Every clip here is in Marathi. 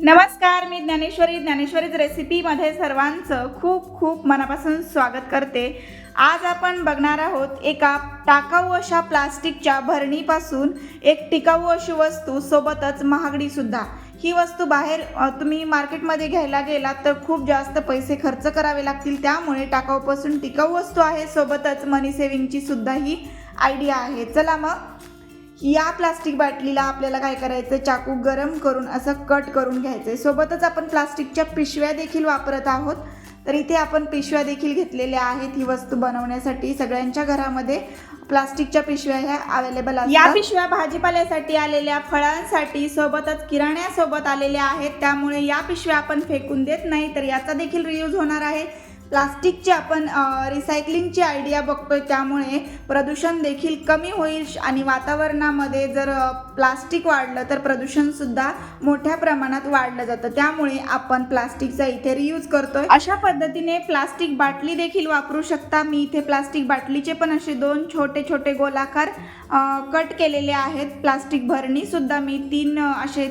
नमस्कार मी ज्ञानेश्वरी. ज्ञानेश्वरीच रेसिपीमध्ये सर्वांचं खूप खूप मनापासून स्वागत करते. आज आपण बघणार आहोत एका टाकाऊ अशा प्लास्टिकच्या भरणीपासून एक टिकाऊ अशी वस्तू सोबतच महागडीसुद्धा ही वस्तू बाहेर तुम्ही मार्केटमध्ये घ्यायला गेलात तर खूप जास्त पैसे खर्च करावे लागतील. त्यामुळे टाकाऊपासून टिकाऊ वस्तू आहे. सोबतच मनी सेविंगची सुद्धा ही आयडिया आहे. चला मग. या प्लास्टिक बाटलीला आपल्याला काय करायचं चाकू गरम करून असं कट करून घ्यायचं आहे सोबतच आपण प्लास्टिकच्या पिशव्या देखील वापरत आहोत. तर इथे आपण पिशव्या देखील घेतलेल्या आहेत. ही वस्तू बनवण्यासाठी सगळ्यांच्या घरामध्ये प्लास्टिकच्या पिशव्या ह्या अवेलेबल आहेत या पिशव्या भाजीपाल्यासाठी आलेल्या फळांसाठी सोबतच किराण्यासोबत आलेल्या आहेत. त्यामुळे या पिशव्या आपण फेकून देत नाही. तर याचा देखील रियूज होणार आहे. प्लास्टिकची आपण रिसायकलिंगची आयडिया बघतोय त्यामुळे प्रदूषण देखील कमी होईल आणि वातावरणामध्ये जर प्लास्टिक वाढलं तर प्रदूषणसुद्धा मोठ्या प्रमाणात वाढलं जातं. त्यामुळे आपण प्लास्टिकचा इथे रियूज करतोय. अशा पद्धतीने प्लास्टिक बाटली देखील वापरू शकता. मी इथे प्लास्टिक बाटलीचे पण असे दोन छोटे छोटे गोलाकार कट केलेले आहेत. प्लास्टिक भरणीसुद्धा मी तीन असे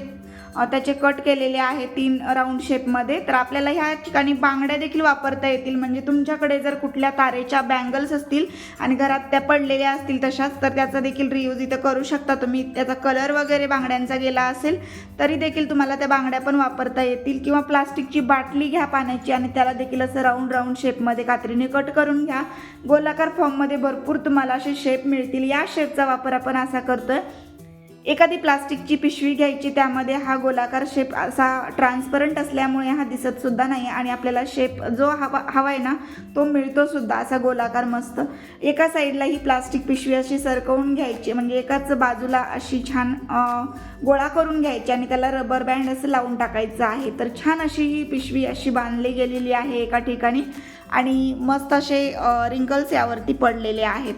त्याचे कट केलेले आहे तीन राऊंड शेपमध्ये तर आपल्याला ह्या ठिकाणी बांगड्या देखील वापरता येतील. म्हणजे तुमच्याकडे जर कुठल्या तारेच्या बँगल्स असतील आणि घरात त्या पडलेल्या असतील तशाच तर त्याचा देखील रियूज इथं करू शकता तुम्ही. त्याचा कलर वगैरे बांगड्यांचा गेला असेल तरी देखील तुम्हाला त्या बांगड्या पण वापरता येतील. किंवा प्लास्टिकची बाटली घ्या पाण्याची आणि त्याला देखील असं राऊंड राऊंड शेपमध्ये कात्रीने कट करून घ्या. गोलाकार फॉर्ममध्ये भरपूर तुम्हाला असे शेप मिळतील. या शेपचा वापर आपण असा करतोय. एखादी प्लास्टिकची पिशवी घ्यायची त्यामध्ये हा गोलाकार शेप असा ट्रान्सपरंट असल्यामुळे हा दिसत सुद्धा नाही आणि आपल्याला शेप जो हवा हवा आहे ना तो मिळतो सुद्धा असा गोलाकार मस्त. एका साईडला ही प्लास्टिक पिशवी अशी सरकवून घ्यायची म्हणजे एकाच बाजूला अशी छान गोळा करून घ्यायची आणि त्याला रबर बँड असं लावून टाकायचं आहे. तर छान अशी ही पिशवी अशी बांधली गेलेली आहे एका ठिकाणी आणि मस्त असे रिंकल्स यावरती पडलेले आहेत.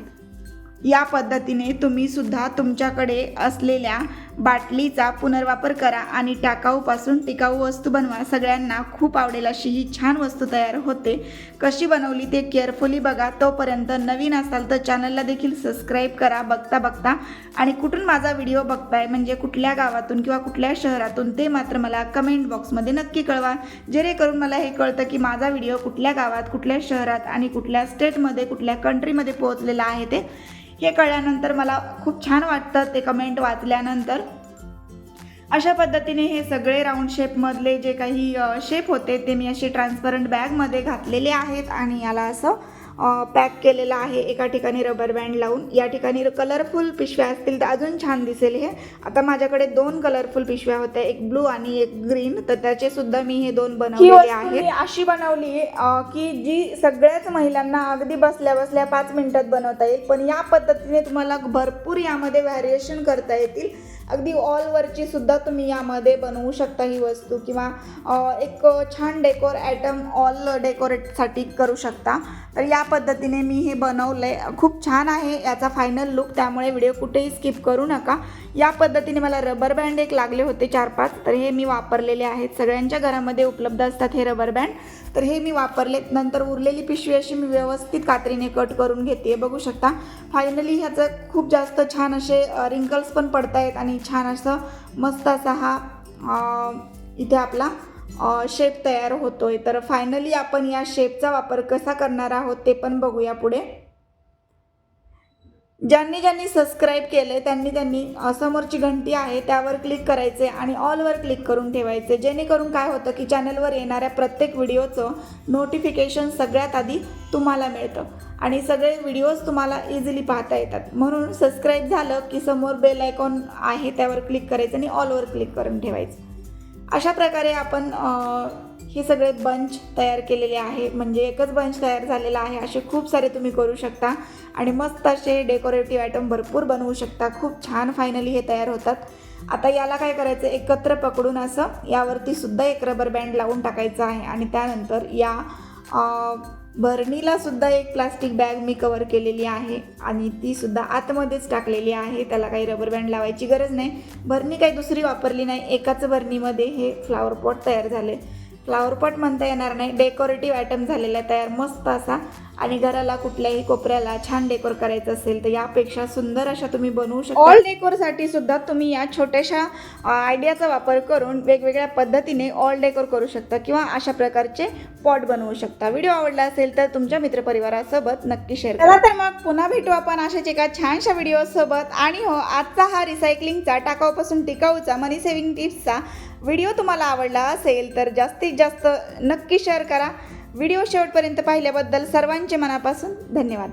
या पद्धतीने तुम्ही सुद्धा तुमच्याकडे असलेल्या बाटलीचा पुनर्वापर करा आणि टाकाऊपासून टिकाऊ वस्तू बनवा. सगळ्यांना खूप आवडेल अशी ही छान वस्तू तयार होते. कशी बनवली ते केअरफुली बघा. तोपर्यंत नवीन असाल तर चॅनलला देखील सबस्क्राईब करा. बघता बघता. आणि कुठून माझा व्हिडिओ बघताय म्हणजे कुठल्या गावातून किंवा कुठल्या शहरातून ते मात्र मला कमेंट बॉक्समध्ये नक्की कळवा. जेणेकरून मला हे कळतं की माझा व्हिडिओ कुठल्या गावात कुठल्या शहरात आणि कुठल्या स्टेटमध्ये कुठल्या कंट्रीमध्ये पोहोचलेला आहे ते. हे कळल्यानंतर मला खूप छान वाटतं ते कमेंट वाचल्यानंतर. अशा पद्धतीने हे सगळे राऊंड शेपमधले जे काही शेप होते ते मी असे ट्रान्सपरंट बॅगमध्ये घातलेले आहेत आणि याला असं पॅक केलेलं आहे. एका ठिकाणी रबर बँड लावून या ठिकाणी कलरफुल पिशव्या असतील तर अजून छान दिसेल हे. आता माझ्याकडे दोन कलरफुल पिशव्या होत्या. एक ब्लू आणि एक ग्रीन तर त्याचे सुद्धा मी हे दोन बनवलेले आहेत. अशी बनवली की जी सगळ्याच महिलांना अगदी बसल्या बसल्या पाच मिनिटात बनवता येईल. पण या पद्धतीने तुम्हाला भरपूर यामध्ये व्हॅरिएशन करता येतील. अगदी ऑलवरची सुद्धा तुम्ही यामध्ये बनवू शकता ही वस्तू किंवा एक छान डेकोर ॲटम ऑल डेकोरेटसाठी करू शकता. तर या पद्धतीने मी हे बनवलं आहे खूप छान आहे याचा फायनल लुक त्यामुळे व्हिडिओ कुठेही स्किप करू नका. या पद्धतीने मला रबर बँड एक लागले होते चार पाच तर हे मी वापरलेले आहेत. सगळ्यांच्या घरामध्ये उपलब्ध असतात हे रबर बँड तर हे मी वापरले नंतर उरलेली पिशवी अशी मी व्यवस्थित कात्रीने कट करून घेते बघू शकता फायनली ह्याचं खूप जास्त छान असे रिंकल्स पण पडतायत आणि छान असं मस्त असा हा इथे आपला शेप तयार होतोय. तर फायनली आपण या शेपचा वापर कसा करणार आहोत ते पण बघूया पुढे. ज्यांनी ज्यांनी सबस्क्राईब केले त्यांनी त्यांनी समोरची घंटी आहे त्यावर क्लिक करायचे आणि ऑलवर क्लिक करून ठेवायचे. जेणेकरून काय होतं की चॅनलवर येणाऱ्या प्रत्येक व्हिडिओचं नोटिफिकेशन सगळ्यात आधी तुम्हाला मिळतं. आणि सगळे व्हिडिओज तुम्हाला इझिली पाहता येतात. म्हणून सबस्क्राईब झालं की समोर बेल आयकॉन आहे त्यावर क्लिक करायचं आणि ऑलवर क्लिक करून ठेवायचं. अशा प्रकारे आपण हे सगळे बंच तयार केलेले आहे. म्हणजे एकच बंच तयार झालेला आहे असे खूप सारे तुम्ही करू शकता. आणि मस्त असे डेकोरेटिव्ह आयटम भरपूर बनवू शकता. खूप छान फायनली हे तयार होतात. आता याला काय करायचं? एकत्र पकडून असं यावरती सुद्धा एक रबर बँड लावून टाकायचं आहे. आणि त्यानंतर या अ, भरणीला सुद्धा एक प्लास्टिक बॅग मी कवर केलेली आहे आणि ती सुद्धा आतमध्येच टाकलेली आहे. त्याला काही रबर बँड लावायची गरज नाही. भरणी काही दुसरी वापरली नाही. एकाच भरणीमध्ये हे फ्लावर पॉट तयार झाले. फ्लावर पॉट म्हणता येणार नाही. डेकोरेटिव्ह आयटम झालेला आहे. तयार मस्त असा. आणि घराला कुठल्याही कोपऱ्याला छान डेकोर करायचं असेल तर यापेक्षा सुंदर अशा तुम्ही बनवू शकता. ऑल डेकोरसाठी सुद्धा तुम्ही या छोट्याशा आयडियाचा वापर करून वेगवेगळ्या पद्धतीने ऑल डेकोर करू शकता किंवा अशा प्रकारचे पॉट बनवू शकता. व्हिडिओ आवडला असेल तर तुमच्या मित्रपरिवारासोबत नक्की शेअर करा. तर मग पुन्हा भेटू आपण अशाच एका छानशा व्हिडिओ सोबत. आणि हो आजचा हा रिसायकलिंगचा टाकाऊपासून टिकाऊचा मनी सेव्हिंग टिप्सचा व्हिडिओ तुम्हाला आवडला असेल तर जास्तीत जास्त नक्की शेअर करा. व्हिडिओ शेवटपर्यंत पाहिल्याबद्दल सर्वांचे मनापासून धन्यवाद.